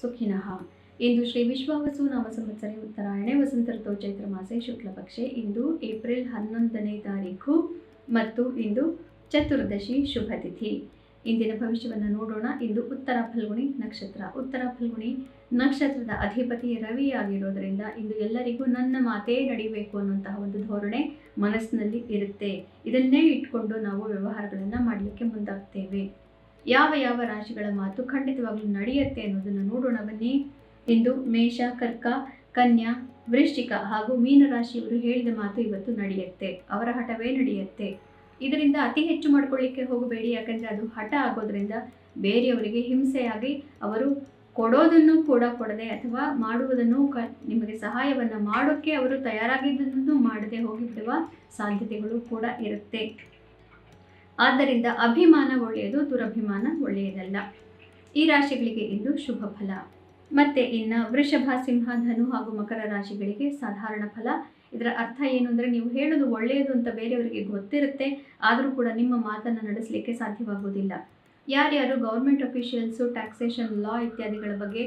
ಸುಖಿನಃ. ಇಂದು ಶ್ರೀ ವಿಶ್ವಾವಸು ನಾಮ ಸಂವತ್ಸರೆ ಉತ್ತರಾಯಣೆ ವಸಂತ ಋತು ಚೈತ್ರ ಮಾಸೆ ಶುಕ್ಲಪಕ್ಷೆ ಇಂದು ಏಪ್ರಿಲ್ ಹನ್ನೊಂದನೇ ತಾರೀಕು ಮತ್ತು ಇಂದು ಚತುರ್ದಶಿ ಶುಭ ತಿಥಿ. ಇಂದಿನ ಭವಿಷ್ಯವನ್ನು ನೋಡೋಣ. ಇಂದು ಉತ್ತರ ಫಲ್ಗುಣಿ ನಕ್ಷತ್ರ. ಉತ್ತರ ಫಲ್ಗುಣಿ ನಕ್ಷತ್ರದ ಅಧಿಪತಿ ರವಿಯಾಗಿರೋದರಿಂದ ಇಂದು ಎಲ್ಲರಿಗೂ ನನ್ನ ಮಾತೇ ನಡಿಬೇಕು ಅನ್ನುವಂತಹ ಒಂದು ಧೋರಣೆ ಮನಸ್ಸಿನಲ್ಲಿ ಇರುತ್ತೆ. ಇದನ್ನೇ ಇಟ್ಕೊಂಡು ನಾವು ವ್ಯವಹಾರಗಳನ್ನು ಮಾಡಲಿಕ್ಕೆ ಮುಂದಾಗ್ತೇವೆ. ಯಾವ ಯಾವ ರಾಶಿಗಳ ಮಾತು ಖಂಡಿತವಾಗ್ಲೂ ನಡೆಯುತ್ತೆ ಅನ್ನೋದನ್ನು ನೋಡೋಣ ಬನ್ನಿ. ಇಂದು ಮೇಷ, ಕರ್ಕ, ಕನ್ಯಾ, ವೃಶ್ಚಿಕ ಹಾಗೂ ಮೀನ ರಾಶಿಯವರು ಹೇಳಿದ ಮಾತು ಇವತ್ತು ನಡೆಯುತ್ತೆ. ಅವರ ಹಠವೇ ನಡೆಯುತ್ತೆ. ಇದರಿಂದ ಅತಿ ಹೆಚ್ಚು ಮಾಡ್ಕೊಳ್ಳಿಕ್ಕೆ ಹೋಗಬೇಡಿ. ಯಾಕಂದರೆ ಅದು ಹಠ ಆಗೋದ್ರಿಂದ ಬೇರೆಯವರಿಗೆ ಹಿಂಸೆಯಾಗಿ ಅವರು ಕೊಡೋದನ್ನು ಕೂಡ ಕೊಡದೆ ಅಥವಾ ಮಾಡುವುದನ್ನು ಕ, ನಿಮಗೆ ಸಹಾಯವನ್ನು ಮಾಡೋಕ್ಕೆ ಅವರು ತಯಾರಾಗಿದ್ದನ್ನು ಮಾಡದೆ ಹೋಗಿಬಿಡುವ ಸಾಧ್ಯತೆಗಳು ಕೂಡ ಇರುತ್ತೆ. ಆದ್ದರಿಂದ ಅಭಿಮಾನ ಒಳ್ಳೆಯದು, ದುರಭಿಮಾನ ಒಳ್ಳೆಯದಲ್ಲ. ಈ ರಾಶಿಗಳಿಗೆ ಇಂದು ಶುಭ ಫಲ. ಮತ್ತೆ ಇನ್ನು ವೃಷಭ, ಸಿಂಹ, ಧನು ಹಾಗೂ ಮಕರ ರಾಶಿಗಳಿಗೆ ಸಾಧಾರಣ ಫಲ. ಇದರ ಅರ್ಥ ಏನು ಅಂದರೆ ನೀವು ಹೇಳೋದು ಒಳ್ಳೆಯದು ಅಂತ ಬೇರೆಯವರಿಗೆ ಗೊತ್ತಿರುತ್ತೆ, ಆದರೂ ಕೂಡ ನಿಮ್ಮ ಮಾತನ್ನು ನಡೆಸಲಿಕ್ಕೆ ಸಾಧ್ಯವಾಗುವುದಿಲ್ಲ. ಯಾರ್ಯಾರು ಗೌರ್ಮೆಂಟ್ ಅಫಿಷಿಯಲ್ಸು ಟ್ಯಾಕ್ಸೇಷನ್ ಲಾ ಇತ್ಯಾದಿಗಳ ಬಗ್ಗೆ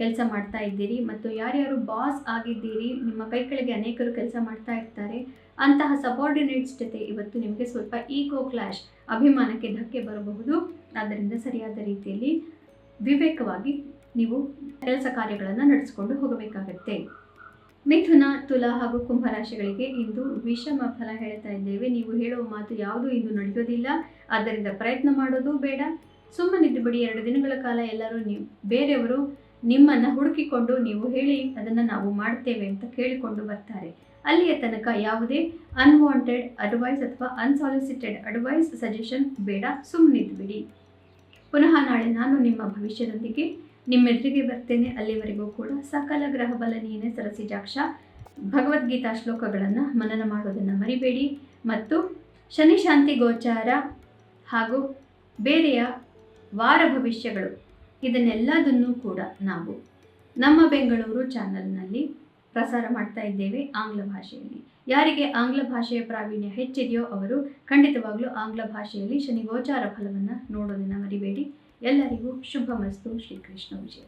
ಕೆಲಸ ಮಾಡ್ತಾ ಇದ್ದೀರಿ ಮತ್ತು ಯಾರ್ಯಾರು ಬಾಸ್ ಆಗಿದ್ದೀರಿ, ನಿಮ್ಮ ಕೈ ಕೆಳಗೆ ಅನೇಕರು ಕೆಲಸ ಮಾಡ್ತಾ ಇರ್ತಾರೆ, ಅಂತಹ ಸಬಾರ್ಡಿನೇಟ್ಸ್ ಜೊತೆ ಇವತ್ತು ನಿಮಗೆ ಸ್ವಲ್ಪ ಈಗೋ ಕ್ಲಾಶ್ ಅಭಿಮಾನಕ್ಕೆ ಧಕ್ಕೆ ಬರಬಹುದು. ಆದ್ದರಿಂದ ಸರಿಯಾದ ರೀತಿಯಲ್ಲಿ ವಿವೇಕವಾಗಿ ನೀವು ಕೆಲಸ ಕಾರ್ಯಗಳನ್ನು ನಡೆಸಿಕೊಂಡು ಹೋಗಬೇಕಾಗತ್ತೆ. ಮಿಥುನ, ತುಲಾ ಹಾಗೂ ಕುಂಭ ರಾಶಿಗಳಿಗೆ ಇಂದು ವಿಷಮ ಫಲ ಹೇಳ್ತಾ ಇದ್ದೇವೆ. ನೀವು ಹೇಳುವ ಮಾತು ಯಾವುದೂ ಇಂದು ನಡೆಯೋದಿಲ್ಲ. ಆದ್ದರಿಂದ ಪ್ರಯತ್ನ ಮಾಡೋದು ಬೇಡ. ಸುಮ್ಮನಿದ್ದು ಬಿಡಿ ಎರಡು ದಿನಗಳ ಕಾಲ ಎಲ್ಲರೂ ನೀವು, ಬೇರೆಯವರು ನಿಮ್ಮನ್ನು ಹುಡುಕಿಕೊಂಡು ನೀವು ಹೇಳಿ ಅದನ್ನು ನಾವು ಮಾಡ್ತೇವೆ ಅಂತ ಕೇಳಿಕೊಂಡು ಬರ್ತಾರೆ. ಅಲ್ಲಿಯ ತನಕ ಯಾವುದೇ ಅನ್ವಾಂಟೆಡ್ ಅಡ್ವೈಸ್ ಅಥವಾ ಅನ್ಸಾಲಿಸಿಟೆಡ್ ಅಡ್ವೈಸ್ ಸಜೆಷನ್ ಬೇಡ ಸುಮ್ಮನಿದ್ಬಿಡಿ ಪುನಃ ನಾಳೆ ನಾನು ನಿಮ್ಮ ಭವಿಷ್ಯದೊಂದಿಗೆ ನಿಮ್ಮೆದುರಿಗೆ ಬರ್ತೇನೆ. ಅಲ್ಲಿವರೆಗೂ ಕೂಡ ಸಕಲ ಗ್ರಹ ಬಲ ನೀನೆ ಸರಸಿಜಾಕ್ಷ ಭಗವದ್ಗೀತಾ ಶ್ಲೋಕಗಳನ್ನು ಮನನ ಮಾಡೋದನ್ನು ಮರಿಬೇಡಿ. ಮತ್ತು ಶನಿ ಶಾಂತಿ ಗೋಚಾರ ಹಾಗೂ ಬೇರೆಯ ವಾರ ಭವಿಷ್ಯಗಳು. ಇದನ್ನೆಲ್ಲದನ್ನೂ ಕೂಡ ನಾವು ನಮ್ಮ ಬೆಂಗಳೂರು ಚಾನಲ್ನಲ್ಲಿ ಪ್ರಸಾರ ಮಾಡ್ತಾ ಇದ್ದೇವೆ ಆಂಗ್ಲ ಭಾಷೆಯಲ್ಲಿ. ಯಾರಿಗೆ ಆಂಗ್ಲ ಭಾಷೆಯ ಪ್ರಾವೀಣ್ಯ ಹೆಚ್ಚಿದೆಯೋ ಅವರು ಖಂಡಿತವಾಗ್ಲೂ ಆಂಗ್ಲ ಭಾಷೆಯಲ್ಲಿ ಶನಿ ಗೋಚಾರ ಫಲವನ್ನು ನೋಡೋದನ್ನು ಮರಿಬೇಡಿ. ಎಲ್ಲರಿಗೂ ಶುಭ ಮಸ್ತು. ಶ್ರೀಕೃಷ್ಣ ವಿಜಯ.